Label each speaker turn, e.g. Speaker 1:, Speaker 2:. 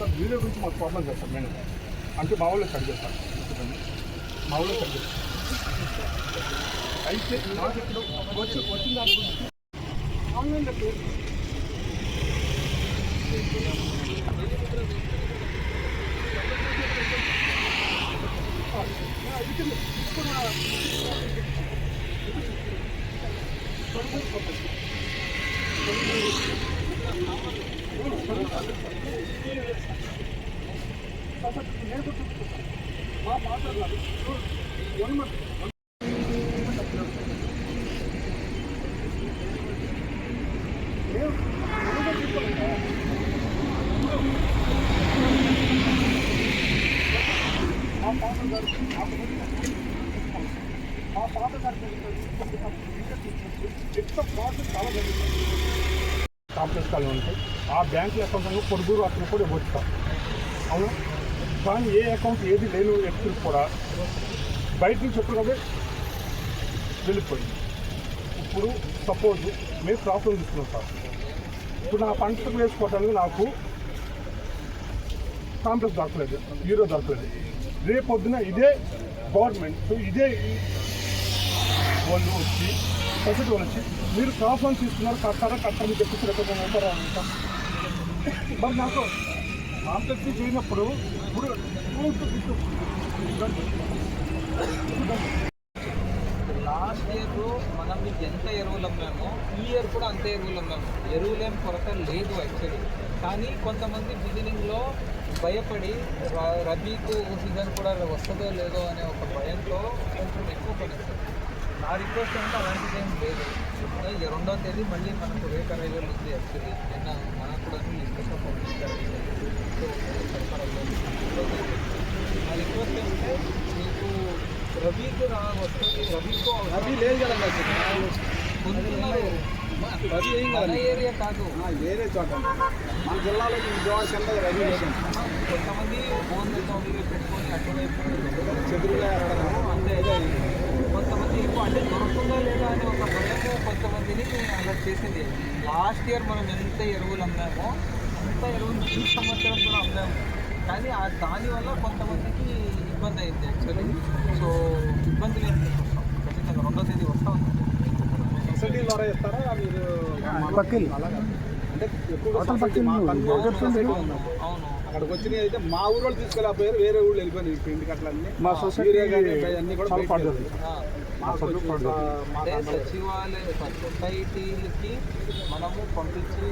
Speaker 1: Tá Eu vou tomar forma dessa menina. అంటే మా వాళ్ళు కట్ చేస్తాను మా వాళ్ళు కట్ చేస్తాను అయితే నాకు ఇప్పుడు వచ్చి వచ్చిన దాని గురించి మా మాట్లాడాలి వన్ మంత్ మా పాత గారు మా పాత గారు ఎక్కువ ప్రాసెస్ చాలా జరుగుతుంది కాంప్లెక్స్ కాలు ఉంటాయి ఆ బ్యాంక్ అకౌంట్ పొరుగురు అతను కూడా ఇవ్వచ్చు అవును కానీ ఏ అకౌంట్ ఏది లేని వ్యక్తులు కూడా బయట నుంచి ఎప్పుడైతే వెళ్ళిపోయింది. ఇప్పుడు సపోజ్ మేము ప్రాబ్లం తీసుకుంటాం. ఇప్పుడు నా పంట వేసుకోవడానికి నాకు కాంప్లెక్స్ దొరకలేదు హీరో దొరకలేదు. రేపొద్దున ఇదే గవర్నమెంట్ ఇదే వాళ్ళు వచ్చి సొసైటీ వాళ్ళు వచ్చి మీరు ప్రాబ్లం తీసుకున్నారు కట్టారా కట్టారని చెప్పి రేపు ఉంటారా అంటాం మరి నాకు ఆసక్తి చేయనప్పుడు ఇప్పుడు
Speaker 2: లాస్ట్ ఇయర్ మనం ఎంత ఎరువులు అమ్మామో ఈ ఇయర్ కూడా అంతే ఎరువులు అమ్మాము. ఎరువులేం కొరత లేదు యాక్చువల్లీ కానీ కొంతమంది బిగినింగ్లో భయపడి ర- రబీకు సీజన్ కూడా వస్తుందో లేదో అనే ఒక భయంతో కొంచెం ఎక్కువ పడేస్తారు నా రిక్వెస్ట్ అంటే అలాంటిది ఏం లేదు ఈ రెండో తేదీ మళ్ళీ మనకు రేఖ రైలు ఉంది యాక్చువల్లీ నిన్న మనకు కూడా రబీకు రా వస్తుంది రబీకు
Speaker 3: రబీ లేదు కదా
Speaker 2: కొంటున్నారు
Speaker 3: రబీ ఏం
Speaker 2: మన
Speaker 3: కాదు
Speaker 2: ఏరియా కాదు
Speaker 3: వేరే చోట మన జిల్లాలో ఈ విజయవాడ కింద రబీ లేదు
Speaker 2: కొంతమంది ఫోన్ అకౌంట్లు పెట్టుకొని అటువైపు
Speaker 3: చెదురుగా
Speaker 2: అంటే కొంతమంది ఇప్పుడు అంటే దొరుకుతుందా లేదా అనే ఒక భయము కొంతమందిని అలా చేసింది లాస్ట్ ఇయర్ మనం ఎంత ఎరువులు అమ్మామో అంత ఎరువులు ఈ సంవత్సరం కూడా అమ్మాము కానీ దానివల్ల కొంతమందికి ఇబ్బంది అయింది యాక్చువల్లీ సో ఇబ్బందులు ఏం వస్తాం ఖచ్చితంగా రెండో తేదీ వస్తాం
Speaker 3: సొసైటీ ద్వారా ఇస్తారా మీరు.
Speaker 1: పక్కన.
Speaker 3: అంటే.
Speaker 2: అవును.
Speaker 3: అక్కడికి వచ్చినాయి అయితే మా ఊరు వాళ్ళు తీసుకెళ్ళకపోయారు వేరే ఊళ్ళు వెళ్ళిపోయినాయి ఈ పిండి కట్టలన్నీ.
Speaker 1: మా సొసైటీ
Speaker 3: అన్నీ కూడా
Speaker 2: సచివాలయ సొసైటీలకి మనము పంపించి